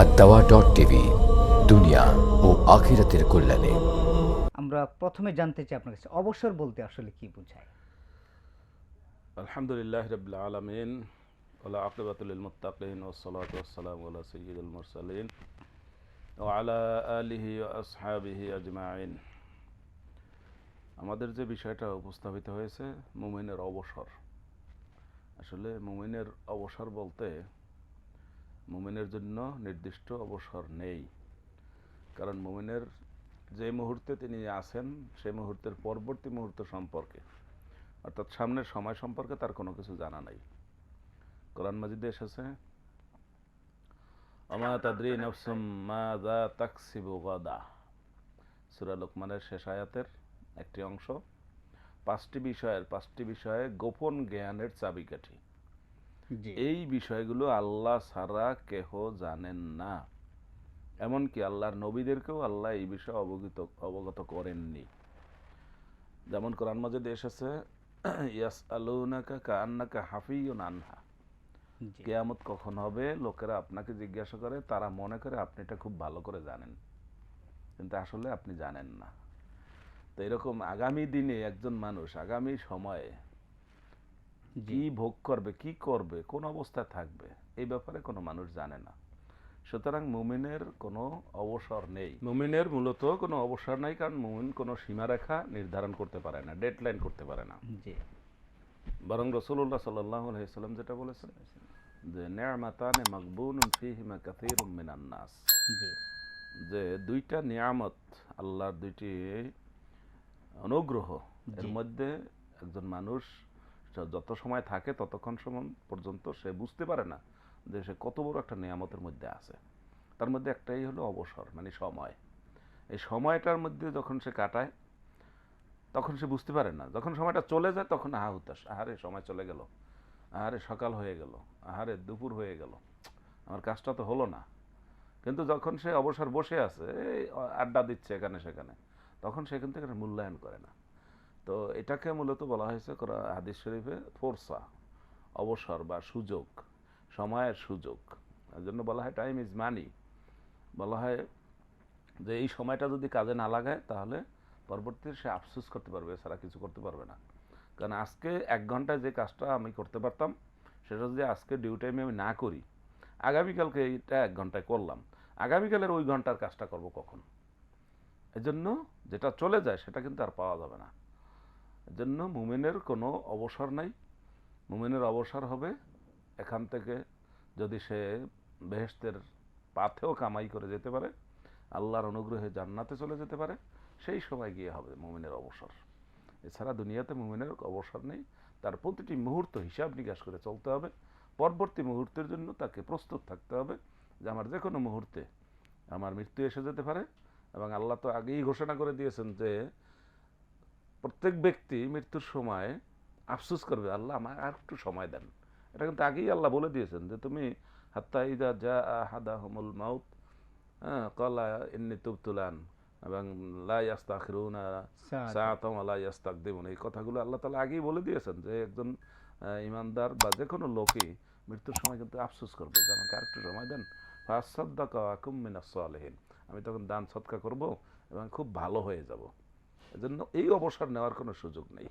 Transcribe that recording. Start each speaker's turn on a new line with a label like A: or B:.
A: R dot TV দুনিয়া ও আখিরাতের কল্যাণে।
B: আমরা প্রথমে জানতে চাই আপনার কাছে অবসর বলতে আসলে কি বোঝায়?
C: আলহামদুলিল্লাহ রবিল আলমিন ওলা আকিবাতুল মুতাকিন ওসলাত ওসালাম ওলা সৈয়দুল মুরসালিন ও আলা আলিহি ও আসহাবিহি আজমাইন। আমাদের যে বিষয়টা উপস্থাপিত হয়েছে মুমিনের অবসর। আসলে মুমিনের অবসর বলতে মুমিনের জন্য নির্দিষ্ট অবসর নেই। কারণ মুমিনের যে মুহূর্তে তিনি আছেন, সেই মুহূর্তের পরবর্তী মুহূর্ত সম্পর্কে, অর্থাৎ সামনের সময় সম্পর্কে তার কোনো কিছু জানা নাই। কোরআন মাজিদে এসেছে আমা তাদ্রি নফসুম মা দা তাকসিবু গাদা। সূরা লোকমানের শেষ আয়াতের একটি অংশ। পাঁচটি বিষয়ের, পাঁচটি বিষয়ে গোপন জ্ঞানের চাবিকাঠি। এই বিষয়গুলো আল্লাহ ছাড়া কেহ জানেন না। এমনকি আল্লাহর নবীদেরকেও আল্লাহ এই বিষয়ে অবগত অবগত করেননি। যেমন কোরআন মাজিদে এসেছে ইয়াস আলুনাকা কান্নাকা হাফিউন আনহা। কেয়ামত কখন হবে? লোকেরা আপনাকে জিজ্ঞাসা করে তারা মনে করে আপনি এটা খুব ভালো করে জানেন। কিন্তু আসলে আপনি জানেন না। তো এরকম আগামী দিনে একজন মানুষ আগামী সময়ে কি ভোগ করবে কি করবে কোন অবস্থায় থাকবে এই ব্যাপারে কোনো মানুষ জানে না। সুতরাং মুমিনের কোনো অবসর নেই। মুমিনের মূলত কোনো অবসর নাই কারণ মুমিন কোনো সীমারেখা নির্ধারণ করতে পারে না ডেডলাইন করতে পারে না।
B: জি।
C: বরং রসুল্লাহ সাল্লাহ আলাইসাল্লাম যেটা বলেছেন যে নেয়ামাতানে মাকবুন ফিহিমা কাসীরুম মিনান নাস।
B: জি।
C: যে দুইটা নিয়ামত আল্লাহর দুইটি অনুগ্রহ এর মধ্যে একজন মানুষ যত সময় থাকে ততক্ষণ সময় পর্যন্ত সে বুঝতে পারে না যে সে কত বড় একটা নিয়ামতের মধ্যে আছে। তার মধ্যে একটাই হলো অবসর মানে সময়। এই সময়টার মধ্যে যখন সে কাটায়, তখন সে বুঝতে পারে না। যখন সময়টা চলে যায়, তখন আহা হুতাশ, আহারে সময় চলে গেল, আহারে সকাল হয়ে গেল, আহারে দুপুর হয়ে গেল, আমার কাজটা তো হলো না। কিন্তু যখন সে অবসর বসে আছে আড্ডা দিচ্ছে এখানে সেখানে, তখন সে কিন্তু মূল্যায়ন করে না। তো এটাকে মূলত বলা হয়েছে হাদিস শরীফে ফোরসা, অবসর বা সুযোগ, সময়ের সুযোগ। এর জন্য বলা হয় টাইম ইজ মানি বলা হয় যে এই সময়টা যদি কাজে না লাগায়, তাহলে পরবর্তীতে সে আফসোস করতে পারবে, এছাড়া কিছু করতে পারবে না। কারণ আজকে এক ঘন্টায় যে কাজটা আমি করতে পারতাম, সেটা যদি আজকে ডিউ টাইমে আমি না করি, আগামীকালকে এইটা এক ঘন্টায় করলাম। আগামীকালের ওই ঘণ্টার কাজটা করব কখন? এজন্য যেটা চলে যায়, সেটা কিন্তু আর পাওয়া যাবে না। এজন্য মুমিনের কোনো অবসর নাই। মুমিনের অবসর হবে এখান থেকে যদি সে বেহেশতের পাথেও কামাই করে যেতে পারে, আল্লাহর অনুগ্রহে জান্নাতে চলে যেতে পারে, সেই সময় গিয়ে হবে মুমিনের অবসর। এছাড়া দুনিয়াতে মুমিনের অবসর নেই, তার প্রতিটি মুহূর্ত হিসাব নিকাশ করে চলতে হবে। পরবর্তী মুহূর্তের জন্য তাকে প্রস্তুত থাকতে হবে যে আমার যে কোনো মুহূর্তে আমার মৃত্যু এসে যেতে পারে এবং আল্লাহ তো আগেই ঘোষণা করে দিয়েছেন যে প্রত্যেক ব্যক্তি মৃত্যুর সময় আফসোস করবে আল্লাহ আমার আর একটু সময় দেন। এটা কিন্তু আগেই আল্লাহ বলে দিয়েছেন যে তুমি হাত্তা ইদা যা হাদা হমুল মাউত হ্যাঁ কলা ইন্নি তুবতুলান এবং লা ইয়াস্তাখিরুনা
B: সাত।
C: সাআতাম ওয়া লা ইয়াস্তাকদিমুন। এই কথাগুলো আল্লাহ তাআলা আগেই বলে দিয়েছেন যে একজন ইমানদার বা যে কোনো লোকই মৃত্যুর সময় কিন্তু আফসোস করবে যে আমাকে আরেকটু সময় দেন। ফাসাদ্দাকা আকুম মিনাস সালিহিন। আমি তখন দান সৎকা করব এবং খুব ভালো হয়ে যাব। এজন্য এই অবসর নেওয়ার কোনো সুযোগ নেই।